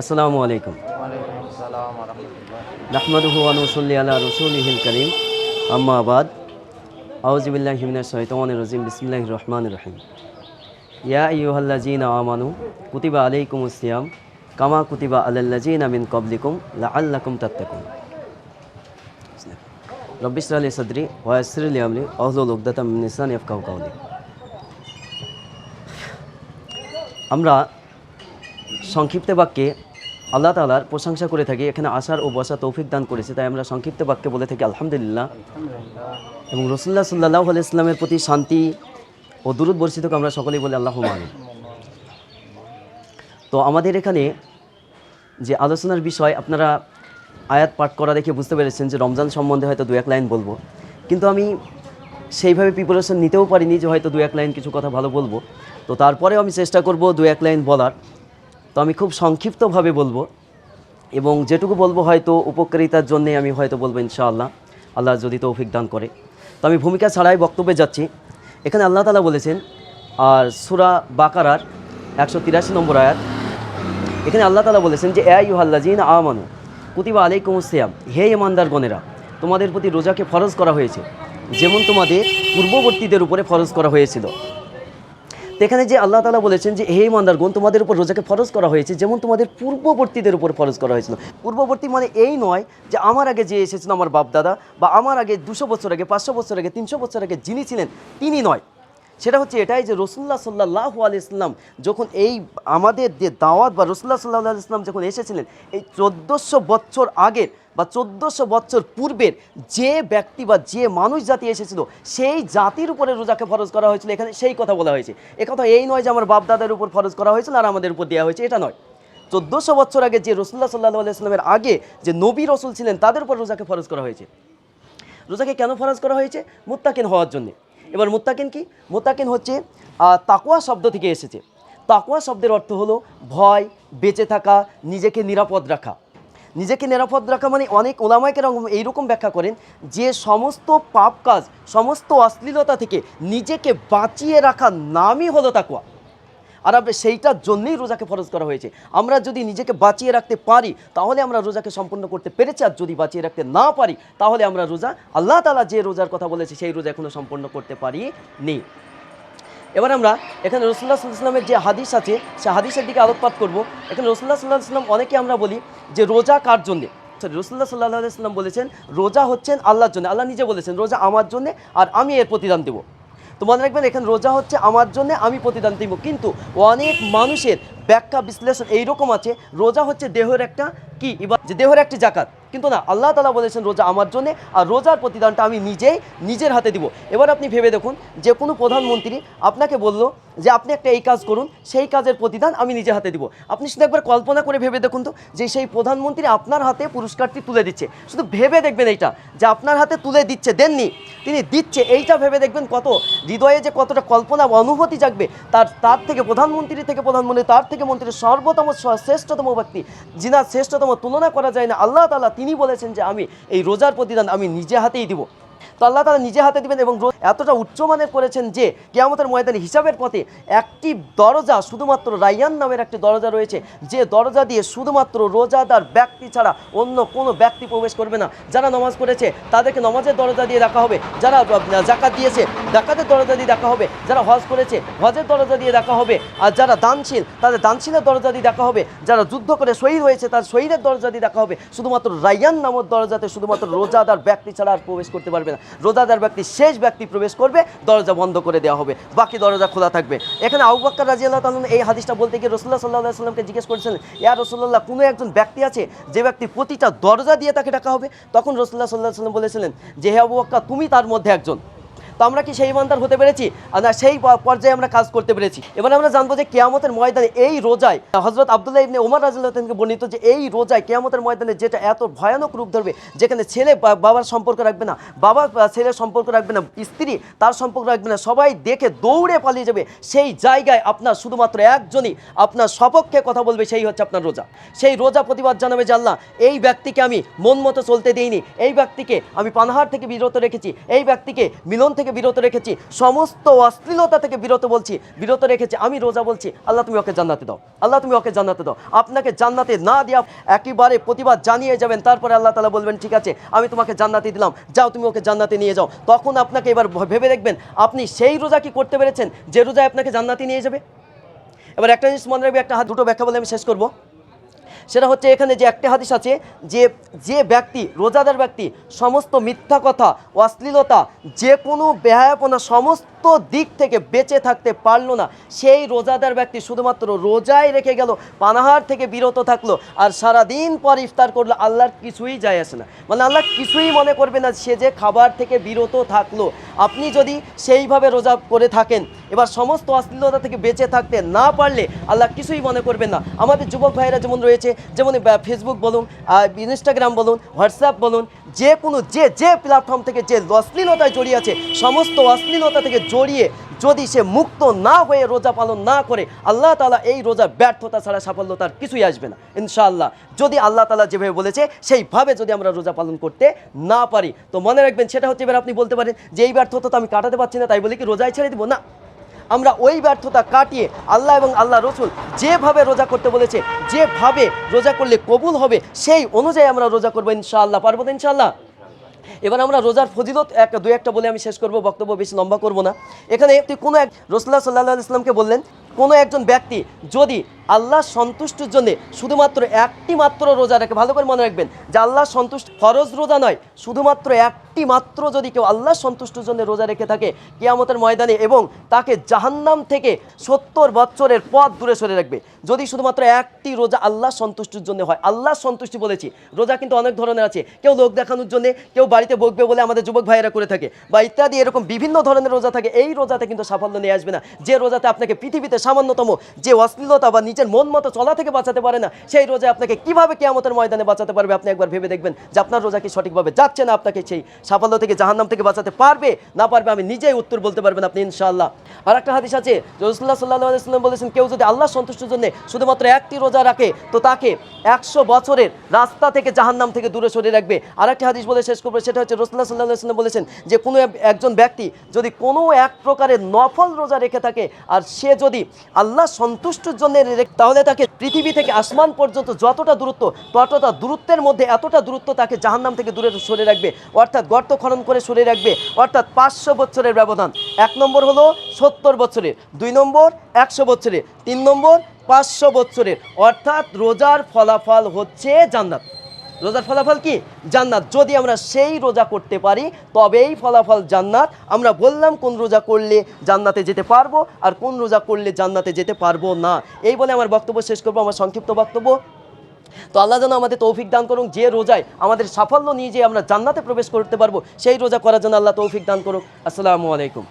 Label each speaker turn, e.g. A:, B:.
A: আসসালামু আলাইকুম। নাহমাদুহু ওয়া নুসাল্লি আলা রাসূলিহিল কারীম। আম্মা বাদ। আউযু বিল্লাহি মিনাশ শাইতানির রাজিম। বিসমিল্লাহির রহমানির রহিম। ইয়া আইয়ুহাল্লাযীনা আমানু, কুতিবা আলাইকুমুস সিয়াম। কামা কুতিবা আলাল্লাযীনা মিন ক্বাবলিকুম, লাআল্লাকুম তাত্তাকুন। রব্বি ইশরাহ লি সাদরি ওয়া ইয়াসসির লি আমরি। ওয়াহলুল উকদাতাম মিন লিসানি ইয়াফকাহু আমরা সংক্ষিপ্ত বাক্যে আল্লাহ তালার প্রশংসা করে থাকি, এখানে আসার ও বসা তৌফিক দান করেছে। তাই আমরা সংক্ষিপ্ত বাক্যে বলে থাকি, আলহামদুলিল্লাহ। এবং রসুল্লাহ সাল্লাহ ইসলামের প্রতি শান্তি ও দুরুদ বর্ষিত আমরা সকলেই বলি আল্লাহ মান তো আমাদের এখানে যে আলোচনার বিষয়, আপনারা আয়াত পাঠ করা দেখে বুঝতে পেরেছেন যে রমজান সম্বন্ধে হয়তো দু এক লাইন বলব। কিন্তু আমি সেইভাবে প্রিপারেশন নিতেও পারিনি যে হয়তো দু এক লাইন কিছু কথা ভালো বলব। তো তারপরেও আমি চেষ্টা করব দু এক লাইন বলার। তো আমি খুব সংক্ষিপ্তভাবে বলব এবং যেটুকু বলব হয়তো উপকারিতার জন্যে আমি হয়তো বলব ইনশাআল্লাহ। আল্লাহ যদি তৌফিক দান করে। তো আমি ভূমিকা ছাড়াই বক্তব্যে যাচ্ছি। এখানে আল্লাহ তালা বলেছেন, আর সুরা বাকারার একশো তিরাশি নম্বর আয়াত। এখানে আল্লাহ তালা বলেছেন যে, এ ইউহাল্লাজিন আমানু, কুতিবা আলাইকুম সিয়াম, হে ইমানদার গণেরা তোমাদের প্রতি রোজাকে ফরজ করা হয়েছে, যেমন তোমাদের পূর্ববর্তীদের উপরে ফরজ করা হয়েছিল। এখানে যে আল্লাহ তালা বলেছেন যে, হে ইমানদারগণ, তোমাদের উপর রোজাকে ফরজ করা হয়েছে যেমন তোমাদের পূর্ববর্তীদের উপর ফরজ করা হয়েছিল। পূর্ববর্তী মানে এই নয় যে, আমার আগে যে এসেছিল আমার বাপ দাদা বা আমার আগে দুশো বছর আগে, পাঁচশো বছর আগে, তিনশো বছর আগে যিনি ছিলেন, তিনি নয়। সেটা হচ্ছে এটাই যে, রসুল্লাহ সাল্লাহ আলাইসলাম যখন এই আমাদের যে দাওয়াত বা রসুল্লাহ সাল্লাহ আলাইসলাম যখন এসেছিলেন, এই চোদ্দোশো বছর আগের বা চোদ্দোশো বছর পূর্বের যে ব্যক্তি বা যে মানুষ জাতি এসেছিল সেই জাতির উপরে রোজাকে ফরজ করা হয়েছিল। এখানে সেই কথা বলা হয়েছে। এ কথা এই নয় যে আমার বাপ দাদার উপর ফরজ করা হয়েছিল আর আমাদের উপর দেওয়া হয়েছে এটা নয়। চোদ্দোশো বছর আগে যে রসুল্লাহ সাল্লাহ আলাইসলামের আগে যে নবী রসুল ছিলেন তাদের উপর রোজাকে ফরজ করা হয়েছে। রোজাকে কেন ফরজ করা হয়েছে? মুত্তাকিন হওয়ার জন্যে। এবার মুত্তাকিন কি? মুত্তাকিন হচ্ছে আহ, তাকওয়া শব্দ থেকে এসেছে। তাকওয়া শব্দের অর্থ হলো ভয় বেঁচে থাকা নিজেকে নিরাপদ রাখা। নিজেকে নিরাপদ রাখা মানে অনেক ওলামাইকে এইরকম ব্যাখ্যা করেন যে সমস্ত পাপ কাজ, সমস্ত অশ্লীলতা থেকে নিজেকে বাঁচিয়ে রাখার নামই হলো তাকওয়া। আর সেইটার জন্যই রোজাকে ফরজ করা হয়েছে। আমরা যদি নিজেকে বাঁচিয়ে রাখতে পারি, তাহলে আমরা রোজাকে সম্পূর্ণ করতে পেরেছি। আর যদি বাঁচিয়ে রাখতে না পারি, তাহলে আমরা রোজা আল্লাহ তালা যে রোজার কথা বলেছে, সেই রোজা এখনও সম্পূর্ণ করতে পারি নি এবার আমরা এখানে রসুল্লাহ সাল্লাহ সাল্লামের যে হাদিস আছে সে হাদিসের দিকে আলোকপাত করব। এখানে রসুল্লাহ সাল্লাহ সাল্লাম অনেকে আমরা বলি যে রোজা কার জন্যে? সরি রসুল্লাহ সাল্লাহ সাল্লাম বলেছেন, রোজা হচ্ছেন আল্লাহর জন্য। আল্লাহ নিজে বলেছেন, রোজা আমার জন্যে আর আমি এর প্রতিদান দেবো। তো মনে রাখবেন, এখানে রোজা হচ্ছে আমার জন্য, আমি প্রতিদান দিব। কিন্তু অনেক মানুষের ব্যাখ্যা বিশ্লেষণ এইরকম আছে, রোজা হচ্ছে দেহের একটা কি? এবার যে দেহের একটি জাকাত। কিন্তু না, আল্লাহ তালা বলেছেন, রোজা আমার জন্যে আর রোজার প্রতিদানটা আমি নিজেই, নিজের হাতে দিব। এবার আপনি ভেবে দেখুন, যে কোনো প্রধানমন্ত্রী আপনাকে বলল যে, আপনি একটা এই কাজ করুন, সেই কাজের প্রতিদান আমি নিজে হাতে দিব। আপনি শুধু একবার কল্পনা করে ভেবে দেখুন তো, যে সেই প্রধানমন্ত্রী আপনার হাতে পুরস্কারটি তুলে দিচ্ছে। শুধু ভেবে দেখবেন এইটা, যে আপনার হাতে তুলে দিচ্ছে, দেননি। তিনি দিচ্ছে, এইটা ভেবে দেখবেন কত হৃদয়ে যে কতটা কল্পনা অনুভূতি জাগবে। তার তার থেকে প্রধানমন্ত্রী থেকে প্রধানমন্ত্রী, তার থেকে মন্ত্রীর সর্বতম শ্রেষ্ঠতম ব্যক্তি, যিনার শ্রেষ্ঠতম তুলনা করা যায় না। আল্লাহ তালা তিনি বলেছেন যে আমি এই রোজার প্রতিদান আমি নিজে হাতেই দিব। তো আল্লাহ তালা নিজে হাতে দিবেন এবং এতটা উচ্চমানের করেছেন যে কেয়ামতের ময়দানে হিসাবের পথে একটি দরজা শুধুমাত্র রাইয়ান নামের একটি দরজা রয়েছে। যে দরজা দিয়ে শুধুমাত্র রোজাদার ব্যক্তি ছাড়া অন্য কোনো ব্যক্তি প্রবেশ করবে না। যারা নামাজ পড়েছে, তাদেরকে নামাজের দরজা দিয়ে রাখা হবে। যারা জাকাত দিয়েছে জাকাতের দরজা দিয়ে দেখা হবে। যারা হজ করেছে, হজের দরজা দিয়ে দেখা হবে। আর যারা দানশীল, তাদের দানশীলের দরজা দিয়ে দেখা হবে। যারা যুদ্ধ করে শহীদ হয়েছে, তার শহীদের দরজা দিয়ে দেখা হবে। শুধুমাত্র রাইয়ান নামক দরজাতে শুধুমাত্র রোজাদার ব্যক্তি ছাড়া আর প্রবেশ করতে পারবে না। রোজাদার ব্যক্তি, শেষ ব্যক্তি প্রবেশ করবে, দরজা বন্ধ করে দেওয়া হবে। বাকি দরজা খোলা থাকবে। এখানে আউবাক্কা রাজি আল্লাহ এই হাদিসটা বলতে গিয়ে রসুল্লাহ সাল্লাহ সাল্লামকে জিজ্ঞেস করেছিলেন ইয়া রসুল্লাহ কোনো একজন ব্যক্তি আছে যে ব্যক্তি প্রতিটা দরজা দিয়ে তাকে ডাকা হবে? তখন রসুল্লাহ সাল্লাহ সাল্লাম বলেছিলেন যে, হে আবু আক্কা তুমি তার মধ্যে একজন। তো আমরা কি সেই ইমানদার হতে পেরেছি? না, সেই পর্যায়ে আমরা কাজ করতে পেরেছি। এবার আমরা জানব যে কেয়ামতের ময়দানে এই রোজায় হজরত আবদুল্লাহ ইবনে ওমর রাজিল্লাহকে বর্ণিত যে এই রোজায় কেয়ামতের ময়দানে যেটা এত ভয়ানক রূপ ধরবে, যেখানে ছেলে বাবার সম্পর্ক রাখবে না, বাবা ছেলের সম্পর্ক রাখবে না, স্ত্রী তার সম্পর্ক রাখবে না, সবাই দেখে দৌড়ে পালিয়ে যাবে। সেই জায়গায় আপনার শুধুমাত্র একজনই আপনার সপক্ষে কথা বলবে, সেই হচ্ছে আপনার রোজা। সেই রোজা প্রতিবাদ জানাবে আল্লাহ, এই ব্যক্তিকে আমি মন মতো চলতে দিইনি, এই ব্যক্তিকে আমি পানাহার থেকে বিরত রেখেছি, এই ব্যক্তিকে মিলন থেকে থেকে বিরত রেখেছি। সমস্ত অশ্লীলতা থেকে বিরত বলছি। বিরত রেখেছি। আমি রোজা বলছি, আল্লাহ তুমি ওকে জান্নাতে দাও। আল্লাহ তুমি ওকে জান্নাতে দাও। আপনাকে জান্নাতে না দিয়া, একেবারে প্রতিবাদ জানিয়ে যাবেন। তারপরে আল্লাহ তালা বলবেন, ঠিক আছে, আমি তোমাকে জান্নাতে দিলাম। যাও, তুমি ওকে জান্নাতে নিয়ে যাও। তখন আপনাকে এবার ভেবে দেখবেন, আপনি সেই রোজা কি করতে পেরেছেন যে রোজায় আপনাকে জান্নাতে নিয়ে যাবে? এবার একটা জিনিস মনে রাখবে, একটা হাত, দুটো ব্যাখ্যা বলে আমি শেষ করব। সেটা হচ্ছে এখানে যে একটা হাদিস আছে যে যে ব্যক্তি, রোজাদার ব্যক্তি, সমস্ত মিথ্যা কথা, অশ্লীলতা, যে কোনো ব্যয়াপনা, সমস্ত দিক থেকে বেঁচে থাকতে পারল না। সেই রোজাদার ব্যক্তি শুধুমাত্র রোজায় রেখে গেল, পানাহার থেকে বিরত থাকল আর সারাদিন পর ইফতার করল। আল্লাহর কিছুই যায় আসে না। মানে আল্লাহ কিছুই মনে করবে না সে যে খাবার থেকে বিরত থাকল। আপনি যদি সেইভাবে রোজা করে থাকেন, এবার সমস্ত অশ্লীলতা থেকে বেঁচে থাকতে না পারলে আল্লাহ কিছুই মনে করবেন না। আমাদের যুবক ভাইয়েরা যেমন রয়েছে, যেমন ফেসবুক বলুন ইনস্টাগ্রাম বলুন হোয়াটসঅ্যাপ বলুন, যে কোনো, যে যে প্ল্যাটফর্ম থেকে যে অশ্লীলতায় জড়িয়ে আছে, সমস্ত অশ্লীলতা থেকে জড়িয়ে যদি সে মুক্ত না হয়ে রোজা পালন না করে, আল্লাহ তালা এই রোজার ব্যর্থতা ছাড়া সাফল্য তার কিছুই আসবে না। ইনশাআল্লাহ, যদি আল্লাহ তালা যেভাবে বলেছে, সেইভাবে যদি আমরা রোজা পালন করতে না পারি, তো মনে রাখবেন সেটা হচ্ছে এবার আপনি বলতে পারেন যে এই ব্যর্থতা তো আমি কাটাতে পারছি না, তাই বলে কি রোজায় ছেড়ে দিব? না। আমরা ওই ব্যর্থতা কাটিয়ে আল্লাহ এবং আল্লাহ রসুল যেভাবে রোজা করতে বলেছে, যেভাবে রোজা করলে কবুল হবে, সেই অনুযায়ী আমরা রোজা করব ইনশাআল্লাহ। পারব তো ইনশাআল্লাহ? এবার আমরা রোজার ফজিলত এক দু একটা বলে আমি শেষ করব, বক্তব্য বেশি লম্বা করব না। এখানে কোনো এক রসুল্লাহ সাল্লাহ ইসলামকে বললেন কোনো একজন ব্যক্তি যদি আল্লাহ সন্তুষ্টির জন্য শুধুমাত্র একটি মাত্র রোজা রাখে, ভালো করে মনে রাখবেন যে আল্লাহ সন্তুষ্ট, ফরজ রোজা নয়, শুধুমাত্র একটি মাত্র যদি কেউ আল্লাহ সন্তুষ্টির জন্য রোজা রেখে থাকে কেয়ামতের ময়দানে এবং তাকে জাহান্নাম থেকে সত্তর বছরের পথ দূরে সরে রাখবে। যদি শুধুমাত্র একটি রোজা আল্লাহ সন্তুষ্টির জন্য হয়, আল্লাহ সন্তুষ্টি বলেছি, রোজা কিন্তু অনেক ধরনের আছে, কেউ লোক দেখানোর জন্য, কেউ বাড়িতে বকবে বলে আমাদের যুবক ভাইয়েরা করে থাকে বা ইত্যাদি এরকম বিভিন্ন ধরনের রোজা থাকে, এই রোজাতে কিন্তু সাফল্য নিয়ে আসবে না। যে রোজাতে আপনাকে পৃথিবীতে সামান্যতম যে অশ্লীলতা বা নিজের মন মতো চলা থেকে বাঁচাতে পারে না, সেই রোজা আপনাকে কীভাবে কেয়ামতের ময়দানে বাঁচাতে পারবে আপনি একবার ভেবে দেখবেন যে আপনার রোজা কি সঠিকভাবে যাচ্ছে না আপনাকে সেই সাফল্য থেকে জাহান্নাম থেকে বাঁচাতে পারবে, না পারবে আমি নিজেই উত্তর বলতে পারবেন আপনি ইনশাআল্লাহ। আর একটা হাদিস আছে রসুল্লাহ সাল্লাহ সাল্লাম বলেছেন, কেউ যদি আল্লাহ সন্তুষ্টির জন্য শুধুমাত্র একটি রোজা রাখে, তো তাকে একশো বছরের রাস্তা থেকে জাহান্নাম থেকে দূরে সরে রাখবে। আর একটি হাদিস বলে শেষ করবে, সেটা হচ্ছে রসুল্লাহ সাল্লাহ সাল্লাম বলেছেন যে কোনো এক- একজন ব্যক্তি যদি কোনো এক প্রকারের নফল রোজা রেখে থাকে, আর সে যদি আল্লাহ সন্তুষ্টির জন্য তাহলে তাকে পৃথিবী থেকে আসমান পর্যন্ত যতটা দূরত্ব, ততটা দূরত্বের মধ্যে এতটা দূরত্ব তাকে জাহান্নাম থেকে দূরে সরে রাখবে। অর্থাৎ গর্ত খনন করে সরে রাখবে। অর্থাৎ পাঁচশো বছরের ব্যবধান। এক নম্বর হলো সত্তর বছরের। দুই নম্বর একশো বছরের। তিন নম্বর পাঁচশো বছরের। অর্থাৎ রোজার ফলাফল হচ্ছে জান্নাত। রোজার ফলাফল কি? জান্নাত। যদি আমরা সেই রোজা করতে পারি তবেই ফলাফল জান্নাত। আমরা বললাম কোন রোজা করলে জান্নাতে যেতে পারব, আর কোন রোজা করলে জান্নাতে যেতে পারব না। এই বলে আমার বক্তব্য শেষ করব, আমার সংক্ষিপ্ত বক্তব্য। তো আল্লাহ যেন আমাদের তৌফিক দান করুন, যে রোজায় আমাদের সাফল্য নিয়ে যে আমরা জান্নাতে প্রবেশ করতে পারব, সেই রোজা করার জন্য আল্লাহ তৌফিক দান করুক। আসসালামু আলাইকুম।